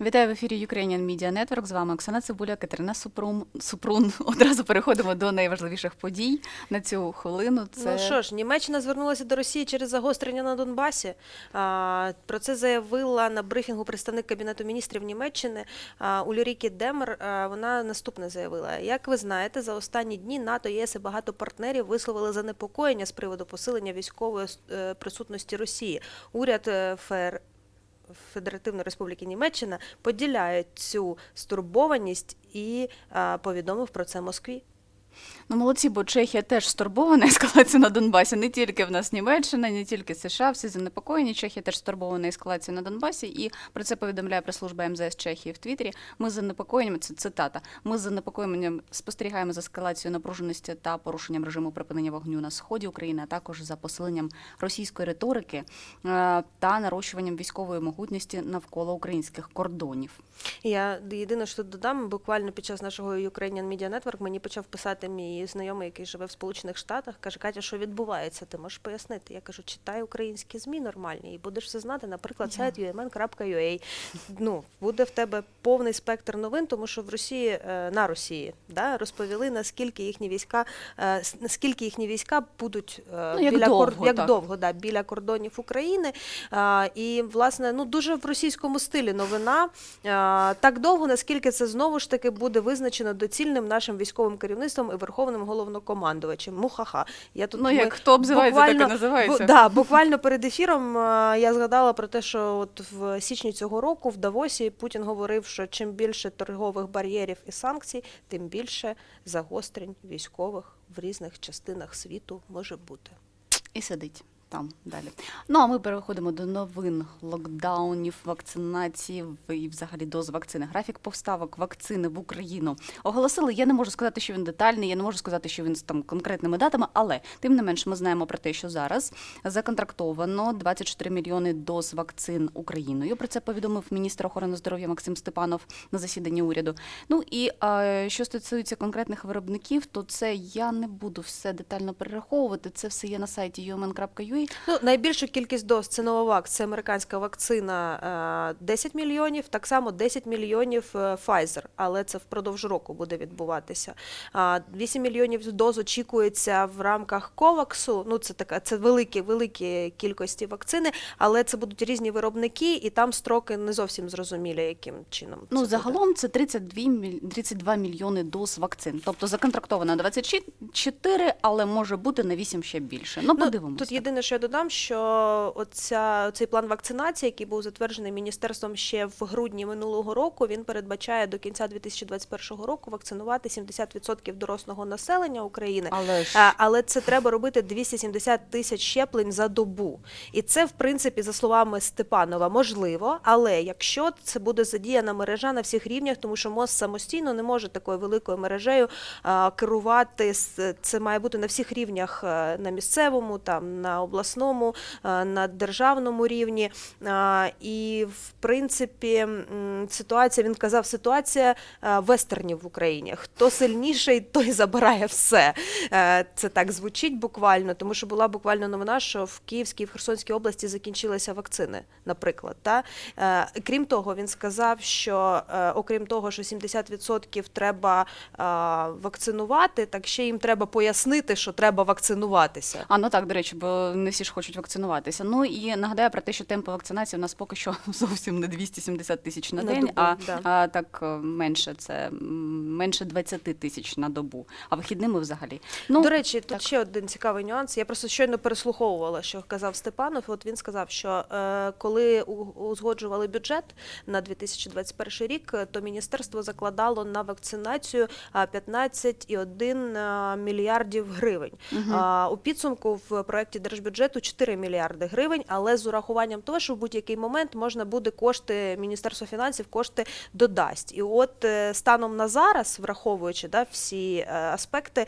Вітаю в ефірі Ukrainian Media Network. З вами Оксана Цибуля, Катерина Супрун. Супрун. Одразу переходимо до найважливіших подій на цю хвилину. Це Ну що ж, Німеччина звернулася до Росії через загострення на Донбасі. Про це заявила на брифінгу представник Кабінету міністрів Німеччини Ульрікі Демер. Вона наступне заявила: як ви знаєте, за останні дні НАТО, ЄС і багато партнерів висловили занепокоєння з приводу посилення військової е, присутності Росії. Уряд е, ФР. Федеративної Республіки Німеччина поділяє цю стурбованість і повідомив про це Москві. Ну молодці, бо Чехія теж стурбована ескалацією на Донбасі. Не тільки в нас Німеччина, не тільки США, всі занепокоєні. Чехія теж стурбована ескалацією на Донбасі. І про це повідомляє прес-служба МЗС Чехії в Твіттері. Ми занепокоєнням, це цитата. Ми з занепокоєнням спостерігаємо за ескалацією напруженості та порушенням режиму припинення вогню на сході України, а також за посиленням російської риторики е, та нарощуванням військової могутності навколо українських кордонів. Я єдине, що додам, буквально під час нашого Ukrainian Media Network мені почав писати мій знайомий, який живе в Сполучених Штатах. Каже, Катя, що відбувається? Ти можеш пояснити? Я кажу, читай українські ЗМІ нормальні, і будеш все знати, наприклад, сайт umn.ua. Ну, буде в тебе повний спектр новин, тому що в Росії е, на Росії да, розповіли, наскільки їхні війська, е, наскільки їхні війська будуть е, Ну, як біля кор- довго, як так. довго да, біля кордонів України. І, власне, ну дуже в російському стилі новина. Так довго, наскільки це знову ж таки буде визначено доцільним нашим військовим керівництвом і верховним головнокомандувачем. Мухаха. Я тут Ну, ми як хто обзивається, так і буквально- називається. бу- да, буквально перед ефіром я згадала про те, що от в січні цього року в Давосі Путін говорив, що чим більше торгових бар'єрів і санкцій, тим більше загострень військових в різних частинах світу може бути. І сидить там далі. Ну а ми переходимо до новин локдаунів, вакцинації і взагалі доз вакцини. Графік поставок вакцини в Україну оголосили. Я не можу сказати, що він детальний, я не можу сказати, що він з там конкретними датами, але тим не менш ми знаємо про те, що зараз законтрактовано 24 мільйони доз вакцин Україною. Про це повідомив міністр охорони здоров'я Максим Степанов на засіданні уряду. Ну і е, що стосується конкретних виробників, то це я не буду все детально перераховувати. Це все є на сайті umn.ua. Ну, найбільшу кількість доз це Новавакс, це американська вакцина е, 10 мільйонів, так само 10 мільйонів е, Pfizer, але це впродовж року буде відбуватися. А, 8 мільйонів доз очікується в рамках Коваксу. Ну, це така це великі, великі кількості вакцини, але це будуть різні виробники, і там строки не зовсім зрозумілі, яким чином. Ну, це буде. загалом це 32, міль- 32 мільйони доз вакцин. Тобто законтрактовано 24, але може бути на 8 ще більше. Ну, подивимося. Тут єдине, що я додам, що оця, цей план вакцинації, який був затверджений міністерством ще в грудні минулого року, він передбачає до кінця 2021 року вакцинувати 70% дорослого населення України. Але ж А, Але це треба робити 270 тисяч щеплень за добу. І це, в принципі, за словами Степанова, можливо. Але якщо це буде задіяна мережа на всіх рівнях, тому що МОЗ самостійно не може такою великою мережею а, керувати, це має бути на всіх рівнях е, на місцевому, там на обласному, е, на державному рівні. І в принципі ситуація, він казав, ситуація е, вестернів в Україні. Хто сильніший, той забирає все. Е, Це так звучить буквально, тому що була буквально новина, що в Київській і в Херсонській області закінчилися вакцини, наприклад. Та? Е, Крім того, він сказав, що е, окрім того, що 70% треба е, вакцинувати, так ще їм треба пояснити, що треба вакцинуватися. А ну так, до речі, бо не всі ж хочуть вакцинуватися. Ну і нагадаю про те, що темпи вакцинації у нас поки що зовсім не 270 тисяч на На день, добу, а, да. а так е, менше це менше 20 тисяч на добу. А вихідними взагалі. Ну До речі, тут так. ще один цікавий нюанс. Я просто щойно переслуховувала, що казав Степанов. І от він сказав, що е, коли узгоджували бюджет на 2021 рік, е, то міністерство закладало на вакцинацію а, 15,1 е, мільярдів гривень. Мгм. А, у підсумку в проєкті держбюджету 4 мільярди гривень, але з урахуванням того, що в будь-який момент можна буде кошти Міністерство фінансів кошти додасть. І от е, станом на зараз, враховуючи да, всі е, аспекти,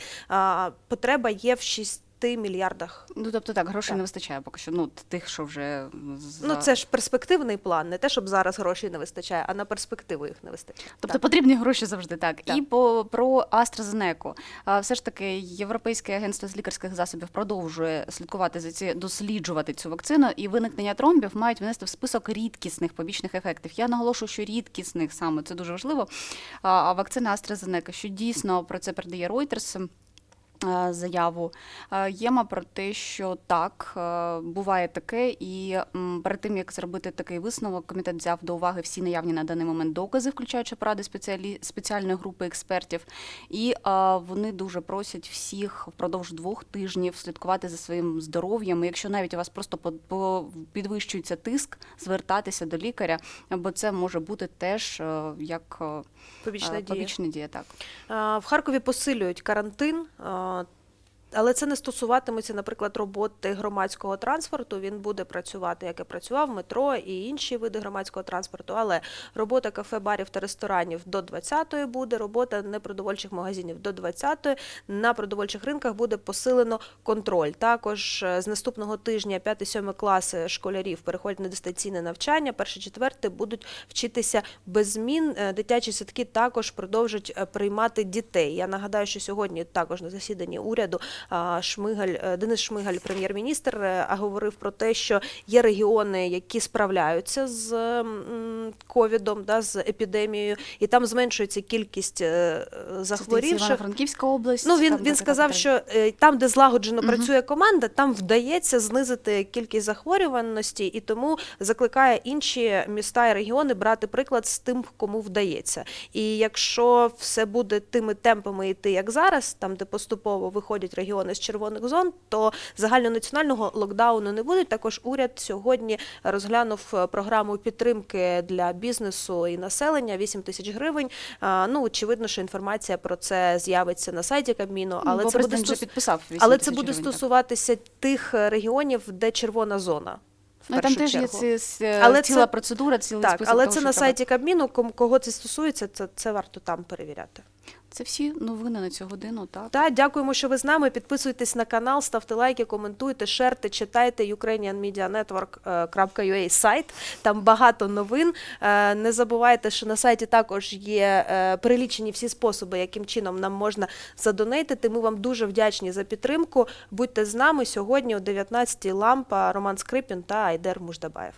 потреба є в 6 мільярдах. Ну тобто так, грошей Так. не вистачає поки що. Ну тих, що вже за... Ну це ж перспективний план, не те, щоб зараз грошей не вистачає, а на перспективу їх не вистачає. Тобто Так. потрібні гроші завжди так. Так. І по про AstraZeneca. А, Все ж таки, Європейське агентство з лікарських засобів продовжує слідкувати за ці досліджувати цю вакцину, і виникнення тромбів мають внести в список рідкісних побічних ефектів. Я наголошую, що рідкісних саме це дуже важливо. А, вакцина AstraZeneca, що дійсно про це передає Reuters, заяву Е, Єма про те, що так е, буває таке, і перед тим як зробити такий висновок, комітет взяв до уваги всі наявні на даний момент докази, включаючи поради спеціалі... спеціальної групи експертів. І е, вони дуже просять всіх впродовж двох тижнів слідкувати за своїм здоров'ям. І Якщо навіть у вас просто підвищується тиск, звертатися до лікаря, бо це може бути теж е, як е, Побічна е, дія. дія. Так. В Харкові посилюють карантин. А, Але це не стосуватиметься, наприклад, роботи громадського транспорту. Він буде працювати, як і працював, метро і інші види громадського транспорту. Але робота кафе, барів та ресторанів до 20-ї буде, робота непродовольчих магазинів до 20-ї. На продовольчих ринках буде посилено контроль. Також е, з наступного тижня 5-7 класи школярів переходять на дистанційне навчання. Перші четверти будуть вчитися без змін. Е, Дитячі садки також продовжать е, приймати дітей. Я нагадаю, що сьогодні також на засіданні уряду Шмигаль е, Денис Шмигаль, прем'єр-міністр, е, говорив про те, що є регіони, які справляються з ковідом, да, з епідемією, і там зменшується кількість е, захворівших. Івано-Франківська область. Ну, він, там він сказав, що там, де злагоджено працює команда, там вдається знизити кількість захворюваності, і тому закликає інші міста і регіони брати приклад з тим, кому вдається. І якщо все буде тими темпами йти, як зараз, там де поступово виходять регіони з червоних зон, то загальнонаціонального локдауну не буде. Також уряд сьогодні розглянув е, програму підтримки для бізнесу і населення 8 тисяч гривень. Ну очевидно, що інформація про це з'явиться на сайті Кабміну, але Бо це буде стос... підписав 8 але це буде гривень, так. стосуватися тих е, регіонів, де червона зона. Ну, там теж є чергу. ці, ці, Але ціла це- процедура, цілий Так, список але того, це на треба. сайті Кабміну, кого це стосується, це, це варто там перевіряти. Це всі новини на цю годину, так? Та дякуємо, що ви з нами. Підписуйтесь на канал, ставте лайки, коментуйте, шерте, читайте ukrainianmedianetwork.ua сайт. Там багато новин. Е, Не забувайте, що на сайті також є е, перелічені всі способи, яким чином нам можна задонейтити. Ми вам дуже вдячні за підтримку. Будьте з нами сьогодні о 19-й лампа Роман Скрипін та Айдер Муждабаєв.